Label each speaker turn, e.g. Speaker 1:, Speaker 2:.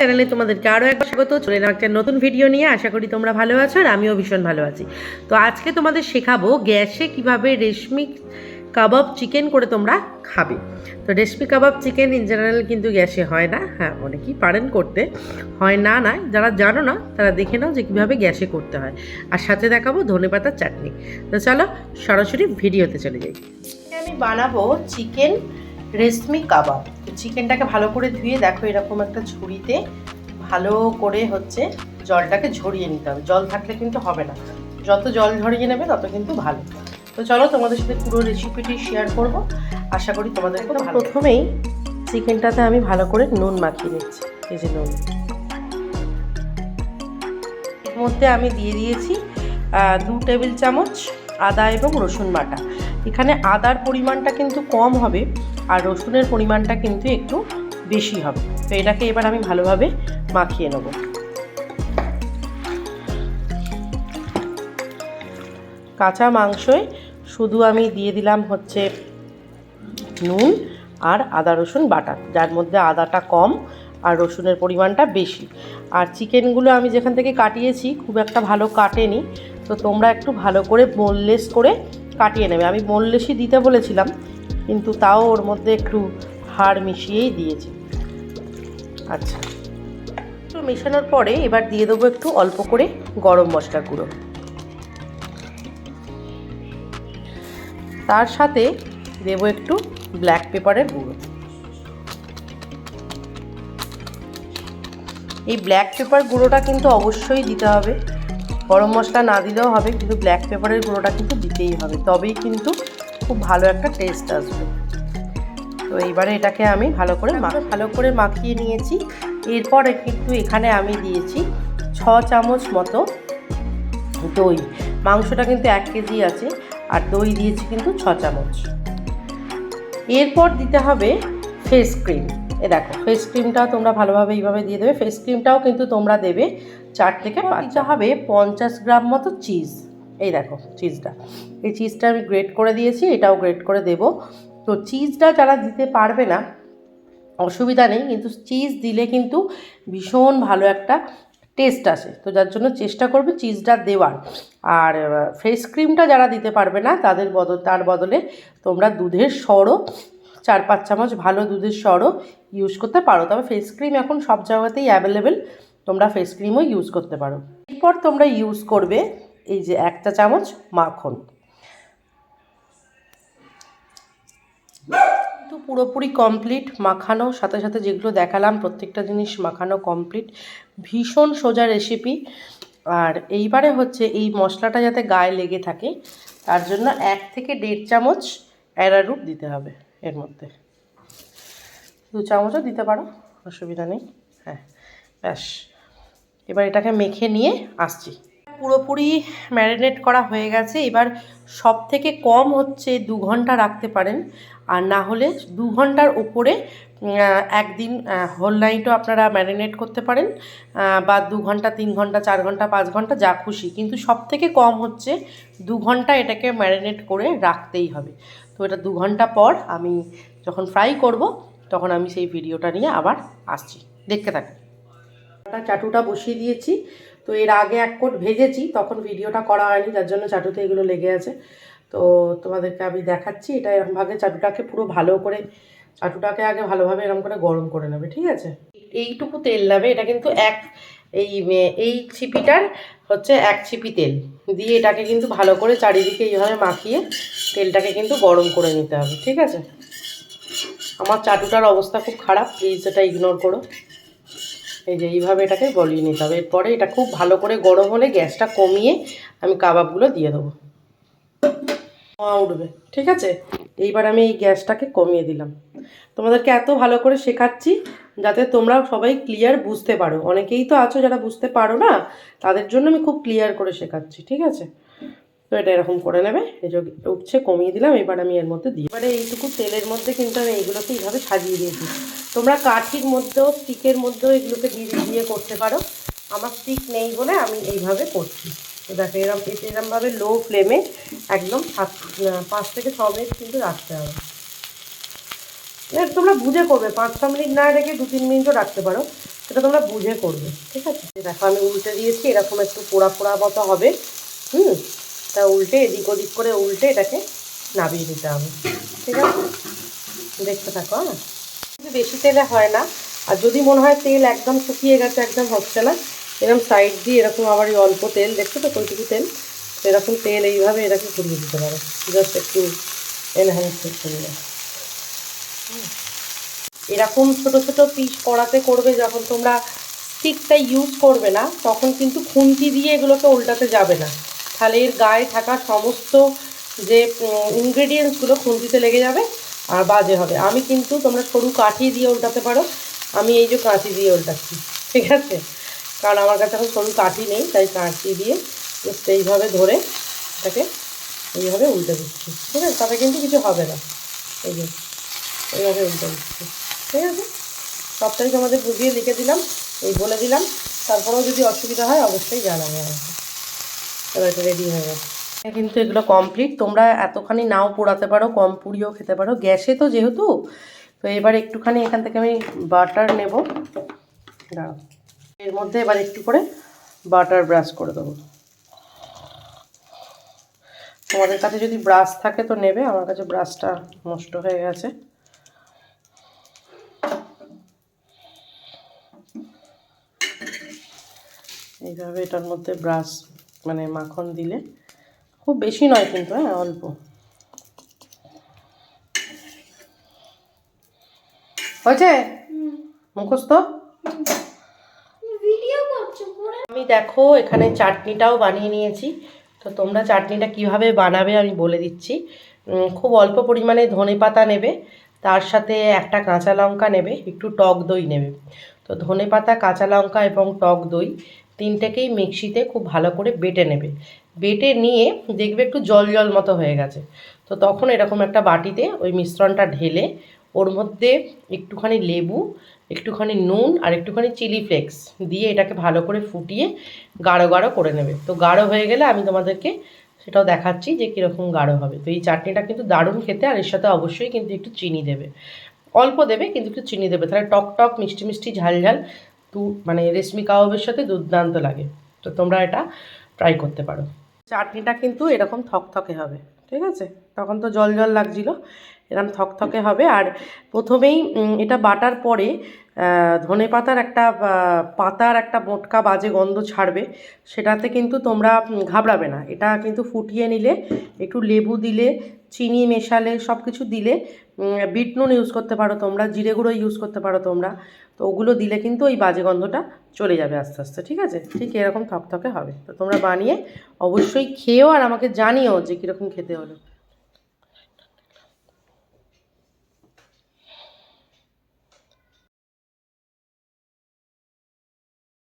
Speaker 1: চ্যানেলে তোমাদেরকে আরও একবার স্বাগত। চলে এলাম একটা নতুন ভিডিও নিয়ে। আশা করি তোমরা ভালো আছো আর আমিও ভীষণ ভালো আছি। তো আজকে তোমাদের শেখাবো গ্যাসে কীভাবে রেশমি কাবাব চিকেন করে তোমরা খাবে। তো reshmi kebab chicken in general কিন্তু গ্যাসে হয় না। হ্যাঁ অনেকেই পারেন করতে। হয় না না, যারা জানো না, তারা দেখে নাও যে কীভাবে গ্যাসে করতে হয়। আর সাথে দেখাবো ধনেপাতার চাটনি। তো চলো সরাসরি ভিডিওতে চলে যাই। আমি বানাবো চিকেন রেশমি কাবাব। চিকেনটাকে ভালো করে ধুয়ে দেখো এরকম একটা ঝুড়িতে ভালো করে হচ্ছে জলটাকে ঝরিয়ে নিতে হবে। জল থাকলে কিন্তু হবে না। যত জল ঝরিয়ে নেবে তত কিন্তু ভালো। তো চলো তোমাদের সাথে পুরো রেসিপিটি শেয়ার করব। আশা করি তোমাদের খুব প্রথমেই চিকেনটাতে আমি ভালো করে নুন মাখিয়ে নিচ্ছি, এই যে নুন। এর মধ্যে আমি দিয়ে দিয়েছি দু টেবিল চামচ আদা এবং রসুন বাটা। এখানে আদার পরিমাণটা কিন্তু কম হবে। আর রসুনের পরিমাণটা কিন্তু একটু বেশি হবে। তো এটাকে এবার আমি ভালোভাবে মাখিয়ে নেব। কাঁচা মাংসয় শুধু আমি দিয়ে দিলাম হচ্ছে নুন আর আদা, রসুন, বাটা, যার মধ্যে আদাটা কম আর রসুনের পরিমাণটা বেশি। আর চিকেনগুলো আমি যেখান থেকে কাটিয়েছি খুব একটা ভালো কাটেনি, তো তোমরা একটু ভালো করে বোনলেস করে কাটিয়ে নেবে। আমি বোনলেসই দিতে বলেছিলাম কিন্তু তাও ওর মধ্যে একটু হাড় মিশিয়েই দিয়েছি। আচ্ছা। একটু মেশানোর পরে এবার দিয়ে দেবো একটু অল্প করে গরম মশলা গুঁড়ো। তার সাথে দেবো একটু ব্ল্যাক পেপারের গুঁড়ো। এই ব্ল্যাক পেপার গুঁড়োটা কিন্তু অবশ্যই দিতে হবে। গরম মশলা না দিলেও হবে, কিন্তু ব্ল্যাক পেপারের গুঁড়োটা কিন্তু দিতেই হবে। তবেই কিন্তু খুব ভালো একটা টেস্ট আসবে। তো এইবারে এটাকে আমি ভালো করে ভালো করে মাখিয়ে নিয়েছি। এরপরে কিন্তু এখানে আমি দিয়েছি ছ চামচ মতো দই। মাংসটা কিন্তু এক কেজি আছে, আর দই দিয়েছি কিন্তু ছ চামচ। এরপর দিতে হবে ফেস ক্রিম এ দেখো ফেস ক্রিমটাও তোমরা ভালোভাবে এইভাবে দিয়ে দেবে। ফেস ক্রিমটাও কিন্তু তোমরা দেবে চার থেকে পাঁচটা হবে পঞ্চাশ গ্রাম মতো চিজ এই দেখো চিজটা এই চিজটা আমি গ্রেট করে দিয়েছি, এটাও গ্রেট করে দেবো। তো চিজটা যারা দিতে পারবে না, অসুবিধা নেই, কিন্তু চিজ দিলে কিন্তু ভীষণ ভালো একটা টেস্ট আসে। তো যার জন্য চেষ্টা করবে চিজটা দেওয়ার। আর ফেস ক্রিমটা যারা দিতে পারবে না, তাদের বদল, তার বদলে তোমরা দুধের সরও, চার পাঁচ চামচ ভালো দুধের সরও ইউজ করতে পারো। তবে ফেস ক্রিম এখন সব জায়গাতেই অ্যাভেলেবেল তোমরা ফেস ক্রিমও ইউজ করতে পারো। এরপর তোমরা ইউজ করবে এই যে একটা চামচ মাখন। কিন্তু পুরোপুরি কমপ্লিট মাখানো, সাথে সাথে যেগুলো দেখালাম, প্রত্যেকটা জিনিস মাখানো কমপ্লিট ভীষণ সোজা রেসিপি আর এইবারে হচ্ছে এই মশলাটা যাতে গায়ে লেগে থাকে, তার জন্য এক থেকে দেড় চামচ অ্যারারুট দিতে হবে এর মধ্যে। দু চামচও দিতে পারো, অসুবিধা নেই। হ্যাঁ ব্যাস। এবার এটাকে মেখে নিয়ে আসছি। পুরোপুরি ম্যারিনেট করা হয়ে গেছে। এবার সব থেকে কম হচ্ছে দু ঘণ্টা রাখতে পারেন। আর না হলে দু ঘণ্টার ওপরে একদিন হোল নাইটও আপনারা ম্যারিনেট করতে পারেন। বা দু ঘণ্টা, তিন ঘণ্টা, চার ঘণ্টা, পাঁচ ঘণ্টা, যা খুশি। কিন্তু সব থেকে কম হচ্ছে দু ঘণ্টা এটাকে ম্যারিনেট করে রাখতেই হবে। তো এটা দু ঘণ্টা পর আমি যখন ফ্রাই করব, তখন আমি সেই ভিডিওটা নিয়ে আবার আসছি। দেখতে থাকুন। চাটুটা বসিয়ে দিয়েছি। তো এর আগে এক কোট ভেজেছি, তখন ভিডিওটা করা হয়নি, যার জন্য চাটুতে এগুলো লেগে আছে। তো তোমাদেরকে আমি দেখাচ্ছি, এটা এরকমভাবে চাটুটাকে পুরো ভালো করে, চাটুটাকে আগে ভালোভাবে এরকম করে গরম করে নেবে, ঠিক আছে? এইটুকু তেল নেবে, এটা কিন্তু এক, এই এই ছিপিটার হচ্ছে এক ছিপি তেল। দিয়ে এটাকে কিন্তু ভালো করে চারিদিকে এইভাবে মাখিয়ে তেলটাকে কিন্তু গরম করে নিতে হবে, ঠিক আছে? আমার চাটুটার অবস্থা খুব খারাপ প্লিজ এটা ইগনোর করো। এই যে এইভাবে এটাকে গলিয়ে নিতে হবে। এরপরে এটা খুব ভালো করে গরম হলে গ্যাসটা কমিয়ে আমি কাবাবগুলো দিয়ে দেবো। উঠবে, ঠিক আছে? এইবার আমি এই গ্যাসটাকে কমিয়ে দিলাম। তোমাদেরকে এত ভালো করে শেখাচ্ছি যাতে তোমরা সবাই ক্লিয়ার বুঝতে পারো। অনেকেই তো আছো যারা বুঝতে পারো না, তাদের জন্য আমি খুব ক্লিয়ার করে শেখাচ্ছি, ঠিক আছে? তো এটা এরকম করে নেবে। এই যে উঠছে কমিয়ে দিলাম, এবার আমি এর মধ্যে দিই এবারে এইটুকু তেলের মধ্যে কিন্তু আমি এইগুলোকে এইভাবে সাজিয়ে দিয়েছি। তোমরা কাঠির মধ্যেও, স্টিকের মধ্যেও এগুলোকে দিয়ে দিয়ে করতে পারো। আমার স্টিক নেই বলে আমি এইভাবে করছি। তো দেখো এরকম এরকমভাবে লো ফ্লেমে একদম সাত পাঁচ থেকে ছ মিনিট কিন্তু রাখতে হবে। তোমরা বুঝে করবে, পাঁচ ছ মিনিট না রেখে দু তিন মিনিটও রাখতে পারো। সেটা তোমরা বুঝে করবে, ঠিক আছে? দেখো আমি উল্টে দিয়েছি, এরকম একটু পোড়া পোড়া মতো হবে। হুম? তা উল্টে এদিক ওদিক করে উল্টে এটাকে নামিয়ে দিতে হবে। ঠিক আছে? দেখতে থাকো হ্যাঁ? বেশি তেলে হয় না। আর যদি মনে হয় তেল একদম শুকিয়ে গেছে, একদম হচ্ছে না এরকম সাইড দিয়ে এরকম আবার এই অল্প তেল, দেখছ তো কইটুকু তেল? এরকম তেল এইভাবে এটাকে ঘুরিয়ে দিতে পারো। জাস্ট একটু এনহ্যান্স জন্য এরকম ছোট ছোট পিস কড়াতে করবে যখন তোমরা স্টিকটা ইউজ করবে না, তখন কিন্তু খুন্তি দিয়ে এগুলোকে উল্টাতে যাবে না। এর গায়ে থাকা সমস্ত যে ইনগ্রেডিয়েন্টসগুলো খুন্তিতে লেগে যাবে আর বাজে হবে। আমি কিন্তু তোমরা সরু কাঠি দিয়ে উল্টাতে পারো, আমি এই যে কাঁচি দিয়ে উল্টাচ্ছি, ঠিক আছে? কারণ আমার কাছে এখন সরু কাঠি নেই, তাই কাঁচি দিয়ে জাস্ট এইভাবে ধরে এটাকে এইভাবে উল্টে দিচ্ছি, ঠিক আছে? তাতে কিন্তু কিছু হবে না। এই যে, এইভাবে উল্টে দিচ্ছি, ঠিক আছে? সবটাই তোমাদের বুঝিয়ে লিখে দিলাম, এই বলে দিলাম। তারপরেও যদি অসুবিধা হয়, অবশ্যই জানাবে এবার রেডি হয়ে গেছে। কিন্তু এগুলো কমপ্লিট তোমরা এতখানি নাও পোড়াতে পারো, কম পুড়িয়েও খেতে পারো। গ্যাসে তো যেহেতু, তো এবার একটুখানি এখান থেকে আমি বাটার নেব। এর মধ্যে এবার একটু করে বাটার ব্রাশ করে দেবো। তোমাদের কাছে যদি ব্রাশ থাকে তো নেবে, আমার কাছে ব্রাশটা নষ্ট হয়ে গেছে। এইভাবে এটার মধ্যে ব্রাশ মানে মাখন দিলে। খুব বেশি নয় কিন্তু হ্যাঁ অল্প। হয়েছে? মুখস্থ? আমি দেখো এখানে চাটনিটাও বানিয়ে নিয়েছি। তো তোমরা চাটনিটা কীভাবে বানাবে আমি বলে দিচ্ছি। খুব অল্প পরিমাণে ধনে পাতা নেবে তার সাথে একটা কাঁচা লঙ্কা নেবে একটু টক দই নেবে। তো ধনে পাতা কাঁচা লঙ্কা এবং টক দই তিনটেকেই মিক্সিতে খুব ভালো করে বেটে নেবে। বেটে নিয়ে দেখবে একটু জল জল মতো হয়ে গেছে। তো তখন এরকম একটা বাটিতে ওই মিশ্রণটা ঢেলে ওর মধ্যে একটুখানি লেবু, একটুখানি নুন আর একটুখানি চিলি ফ্লেক্স দিয়ে এটাকে ভালো করে ফুটিয়ে গাঢ় গাঢ় করে নেবে। তো গাঢ় হয়ে গেলে আমি তোমাদেরকে সেটাও দেখাচ্ছি যে কীরকম গাঢ় হবে। তো এই চাটনিটা কিন্তু দারুণ খেতে আর এর সাথে অবশ্যই কিন্তু একটু চিনি দেবে। অল্প দেবে কিন্তু একটু চিনি দেবে। তাহলে টক টক মিষ্টি মিষ্টি ঝাল ঝাল তু মানে রেশমি কাবাবের সাথে দুর্দান্ত লাগে। তো তোমরা এটা ট্রাই করতে পারো। চাটনিটা কিন্তু এরকম থকথকে হবে, ঠিক আছে? তখন তো জল জল লাগছিল, এরকম থকথকে হবে। আর প্রথমেই এটা বাটার পরে ধনে পাতার একটা পাতার একটা মোটকা বাজে গন্ধ ছাড়বে, সেটাতে কিন্তু তোমরা ঘাবড়াবে না। এটা কিন্তু ফুটিয়ে নিলে, একটু লেবু দিলে চিনি মেশালে সব কিছু দিলে বিট নুন ইউজ করতে পারো তোমরা, জিরে গুঁড়ো ইউজ করতে পারো তোমরা। তো ওগুলো দিলে কিন্তু ওই বাজে গন্ধটা চলে যাবে আস্তে আস্তে, ঠিক আছে? ঠিক এরকম থকথকে হবে। তো তোমরা বানিয়ে অবশ্যই খেয়েও আর আমাকে জানিও যে কীরকম খেতে হলো।